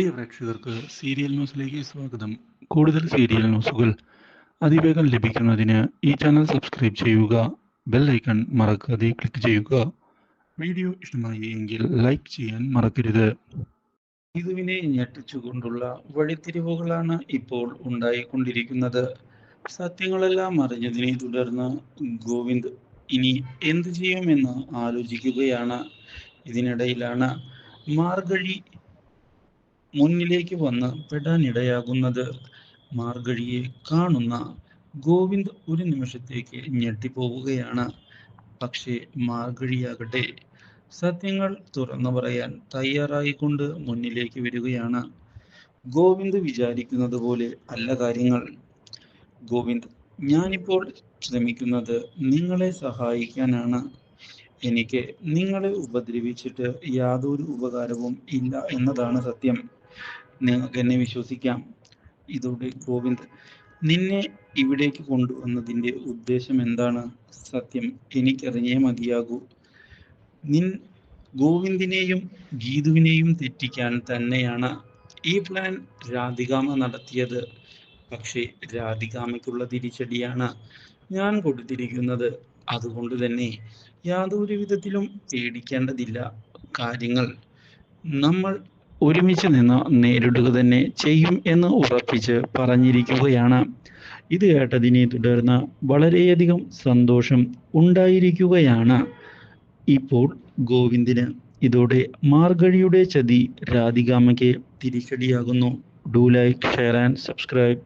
പ്രിയ പ്രേക്ഷകർക്ക് സീരിയൽ ന്യൂസിലേക്ക് സ്വാഗതം. കൂടുതൽ സീരിയൽ ന്യൂസുകൾ അതിവേഗം ലഭിക്കുന്നതിന് ഈ ചാനൽ സബ്സ്ക്രൈബ് ചെയ്യുക ബെൽ ഐക്കൺ മറക്കാതെ ക്ലിക്ക് ചെയ്യുക. വീഡിയോ ഇഷ്ടമായി എങ്കിൽ ലൈക്ക് ചെയ്യാൻ മറക്കരുത്. ഇതുവിനെ ഞെട്ടിച്ചുകൊണ്ടുള്ള വഴിത്തിരിവുകളാണ് ഇപ്പോൾ ഉണ്ടായിക്കൊണ്ടിരിക്കുന്നത്. സത്യങ്ങളെല്ലാം അറിഞ്ഞതിനെ തുടർന്ന് ഗോവിന്ദ് ഇനി എന്ത് ചെയ്യുമെന്ന് ആലോചിക്കുകയാണ്. ഇതിനിടയിലാണ് മാർഗഴി മുന്നിലേക്ക് വന്ന് പെടാനിടയാകുന്നത് മാർഗഴിയെ കാണുന്ന ഗോവിന്ദ് ഒരു നിമിഷത്തേക്ക് ഞെട്ടിപ്പോവുകയാണ്. പക്ഷേ മാർഗഴിയാകട്ടെ സത്യങ്ങൾ തുറന്നു പറയാൻ തയ്യാറായിക്കൊണ്ട് മുന്നിലേക്ക് വരികയാണ്. ഗോവിന്ദ് വിചാരിക്കുന്നത് പോലെ അല്ല കാര്യങ്ങൾ. ഗോവിന്ദ് ഞാനിപ്പോൾ ശ്രമിക്കുന്നത് നിങ്ങളെ സഹായിക്കാനാണ്. എനിക്ക് നിങ്ങളെ ഉപദ്രവിച്ചിട്ട് യാതൊരു ഉപകാരവും ഇല്ല എന്നതാണ് സത്യം. നിങ്ങൾക്ക് എന്നെ വിശ്വസിക്കാം. ഇതോടെ ഗോവിന്ദ് നിന്നെ ഇവിടേക്ക് കൊണ്ടുവന്നതിന്റെ ഉദ്ദേശം എന്താണ്? സത്യം എനിക്കറിഞ്ഞേ മതിയാകൂ. നിൻ ഗോവിന്ദിനെയും ഗീതുവിനെയും തെറ്റിക്കാൻ തന്നെയാണ് ഈ പ്ലാൻ രാധികാമ നടത്തിയത്. പക്ഷേ രാധികാമയ്ക്കുള്ള തിരിച്ചടിയാണ് ഞാൻ കൊടുത്തിരിക്കുന്നത്. അതുകൊണ്ട് തന്നെ യാതൊരു വിധത്തിലും പേടിക്കേണ്ടതില്ല. കാര്യങ്ങൾ നമ്മൾ ഒരുമിച്ച് നിന്ന് നേരിടുക തന്നെ ചെയ്യും എന്ന് ഉറപ്പിച്ച് പറഞ്ഞിരിക്കുകയാണ്. ഇത് കേട്ടതിനെ തുടർന്ന് വളരെയധികം സന്തോഷം ഉണ്ടായിരിക്കുകയാണ്. ഇപ്പോൾ ഗോവിന്ദിന് ഇതോടെ മാർഗഴിയുടെ ചതി രാധികാമയ്ക്ക് തിരിച്ചടിയാകുന്നു. Do like share and subscribe